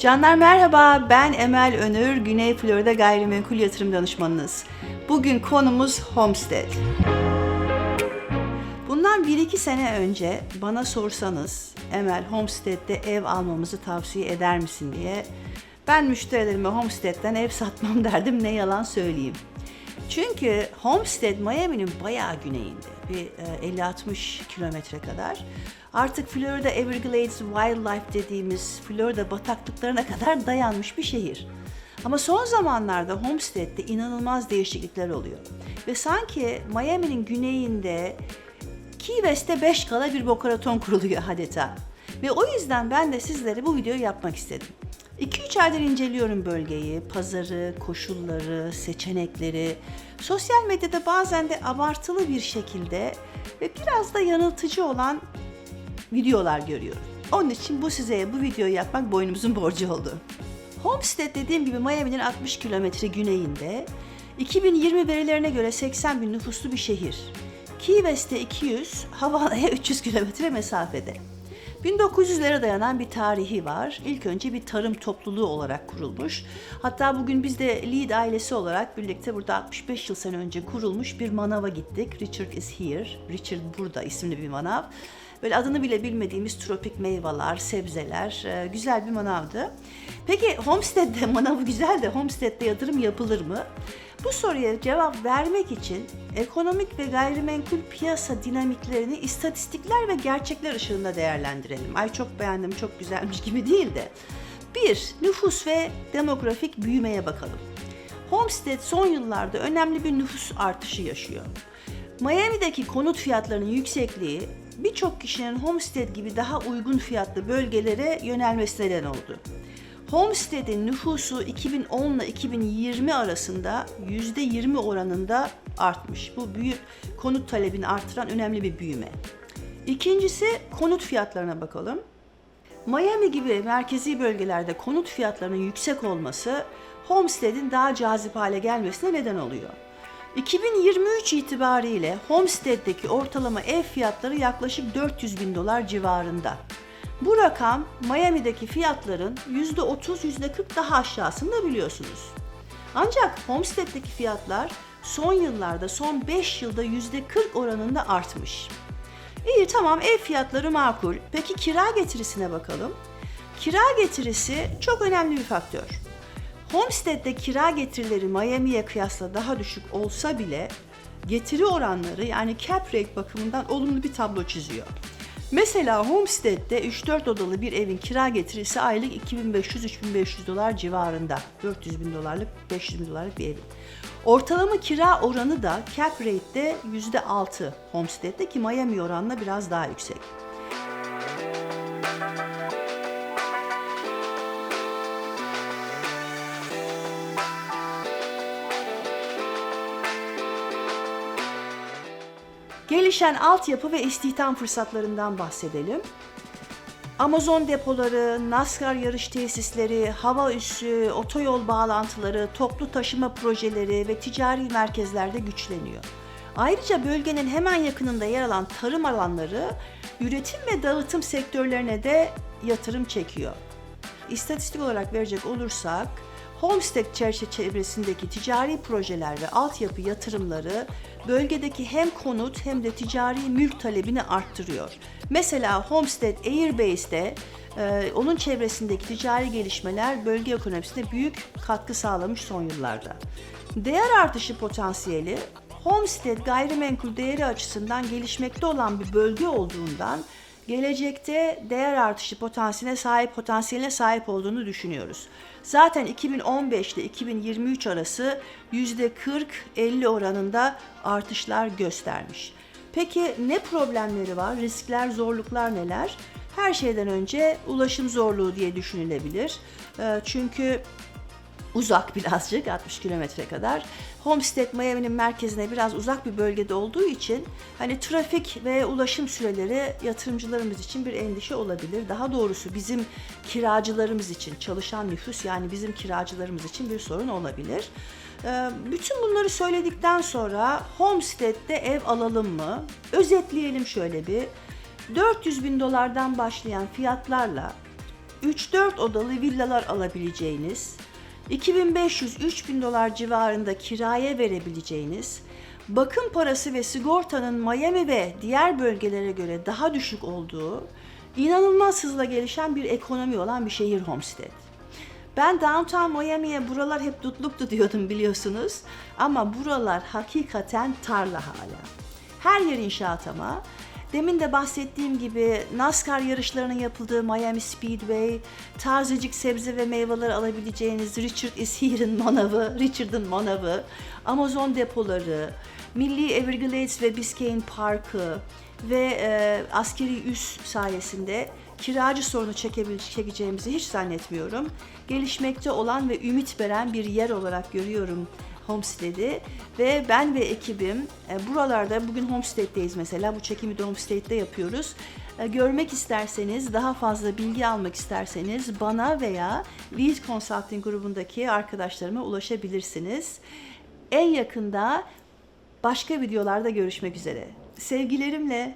Canlar merhaba, ben Emel Önür, Güney Florida Gayrimenkul Yatırım Danışmanınız. Bugün konumuz Homestead. Bundan 1-2 sene önce bana sorsanız Emel Homestead'de ev almamızı tavsiye eder misin diye ben müşterilerime Homestead'den ev satmam derdim ne yalan söyleyeyim. Çünkü Homestead Miami'nin bayağı güneyinde. Bir e, 50-60 kilometre kadar. Artık Florida Everglades Wildlife dediğimiz Florida bataklıklarına kadar dayanmış bir şehir. Ama son zamanlarda Homestead'de inanılmaz değişiklikler oluyor. Ve sanki Miami'nin güneyinde Key West'te 5 kala bir bokaraton kuruluyor adeta. Ve o yüzden ben de sizlere bu videoyu yapmak istedim. 2-3 aydır inceliyorum bölgeyi, pazarı, koşulları, seçenekleri. Sosyal medyada bazen de abartılı bir şekilde ve biraz da yanıltıcı olan videolar görüyorum. Onun için bu size bu videoyu yapmak boynumuzun borcu oldu. Homestead dediğim gibi Miami'nin 60 kilometre güneyinde, 2020 verilerine göre 80 bin nüfuslu bir şehir. Key West'te 200, Havana'ya 300 kilometre mesafede. 1900'lere dayanan bir tarihi var. İlk önce bir tarım topluluğu olarak kurulmuş. Hatta bugün biz de Lead ailesi olarak birlikte burada 65 yıl sene önce kurulmuş bir manava gittik. Richard is here. Richard burada isimli bir manav. Böyle adını bile bilmediğimiz tropik meyveler, sebzeler, e, güzel bir manavdı. Peki Homestead'de manavı güzel de Homestead'de yatırım yapılır mı? Bu soruya cevap vermek için ekonomik ve gayrimenkul piyasa dinamiklerini istatistikler ve gerçekler ışığında değerlendirelim. Ay çok beğendim, çok güzelmiş gibi değil de. Bir, nüfus ve demografik büyümeye bakalım. Homestead son yıllarda önemli bir nüfus artışı yaşıyor. Miami'deki konut fiyatlarının yüksekliği birçok kişinin Homestead gibi daha uygun fiyatlı bölgelere yönelmesine neden oldu. Homestead'in nüfusu 2010 ile 2020 arasında %20 oranında artmış. Bu büyük konut talebini artıran önemli bir büyüme. İkincisi konut fiyatlarına bakalım. Miami gibi merkezi bölgelerde konut fiyatlarının yüksek olması Homestead'in daha cazip hale gelmesine neden oluyor. 2023 itibariyle Homestead'deki ortalama ev fiyatları yaklaşık 400 bin dolar civarında. Bu rakam Miami'deki fiyatların %30, %40 daha aşağısında biliyorsunuz. Ancak Homestead'deki fiyatlar son yıllarda, son 5 yılda %40 oranında artmış. İyi tamam ev fiyatları makul. Peki kira getirisine bakalım. Kira getirisi çok önemli bir faktör. Homestead'de kira getirileri Miami'ye kıyasla daha düşük olsa bile getiri oranları yani cap rate bakımından olumlu bir tablo çiziyor. Mesela Homestead'de 3-4 odalı bir evin kira getirisi aylık 2500-3500 dolar civarında. 400 bin dolarlık, 500 bin dolarlık bir evin. Ortalama kira oranı da cap rate'de %6 Homestead'de ki Miami oranla biraz daha yüksek. Gelişen altyapı ve istihdam fırsatlarından bahsedelim. Amazon depoları, NASCAR yarış tesisleri, hava üssü, otoyol bağlantıları, toplu taşıma projeleri ve ticari merkezlerde güçleniyor. Ayrıca bölgenin hemen yakınında yer alan tarım alanları üretim ve dağıtım sektörlerine de yatırım çekiyor. İstatistik olarak verecek olursak Homestead çevresindeki ticari projeler ve altyapı yatırımları bölgedeki hem konut hem de ticari mülk talebini arttırıyor. Mesela Homestead Airbase'de e, onun çevresindeki ticari gelişmeler bölge ekonomisine büyük katkı sağlamış son yıllarda. Değer artışı potansiyeli Homestead gayrimenkul değeri açısından gelişmekte olan bir bölge olduğundan gelecekte değer artışı potansiyeline sahip potansiyeline sahip olduğunu düşünüyoruz. Zaten 2015 ile 2023 arası %40-50 oranında artışlar göstermiş. Peki ne problemleri var? Riskler, zorluklar neler? Her şeyden önce ulaşım zorluğu diye düşünülebilir. Çünkü uzak birazcık 60 kilometre kadar. Homestead Miami'nin merkezine biraz uzak bir bölgede olduğu için hani trafik ve ulaşım süreleri yatırımcılarımız için bir endişe olabilir. Daha doğrusu bizim kiracılarımız için, çalışan nüfus yani bizim kiracılarımız için bir sorun olabilir. Ee, bütün bunları söyledikten sonra Homestead'de ev alalım mı? Özetleyelim şöyle bir. 400 bin dolardan başlayan fiyatlarla 3-4 odalı villalar alabileceğiniz, 2500-3000 dolar civarında kiraya verebileceğiniz, bakım parası ve sigortanın Miami ve diğer bölgelere göre daha düşük olduğu, inanılmaz hızla gelişen bir ekonomi olan bir şehir Homestead. Ben downtown Miami'ye buralar hep dutluktu diyordum biliyorsunuz. Ama buralar hakikaten tarla hala. Her yer inşaat ama. Demin de bahsettiğim gibi NASCAR yarışlarının yapıldığı Miami Speedway, tazecik sebze ve meyveler alabileceğiniz Richard is Here'ın manavı, Richard'ın manavı, Amazon depoları, Milli Everglades ve Biscayne Parkı ve e, askeri üs sayesinde kiracı sorunu çekeceğimizi hiç zannetmiyorum. Gelişmekte olan ve ümit veren bir yer olarak görüyorum Homestead'i ve ben ve ekibim e, buralarda bugün Homestead'deyiz mesela bu çekimi de Homestead'de yapıyoruz. E, görmek isterseniz daha fazla bilgi almak isterseniz bana veya Lead Consulting grubundaki arkadaşlarıma ulaşabilirsiniz. En yakında başka videolarda görüşmek üzere. Sevgilerimle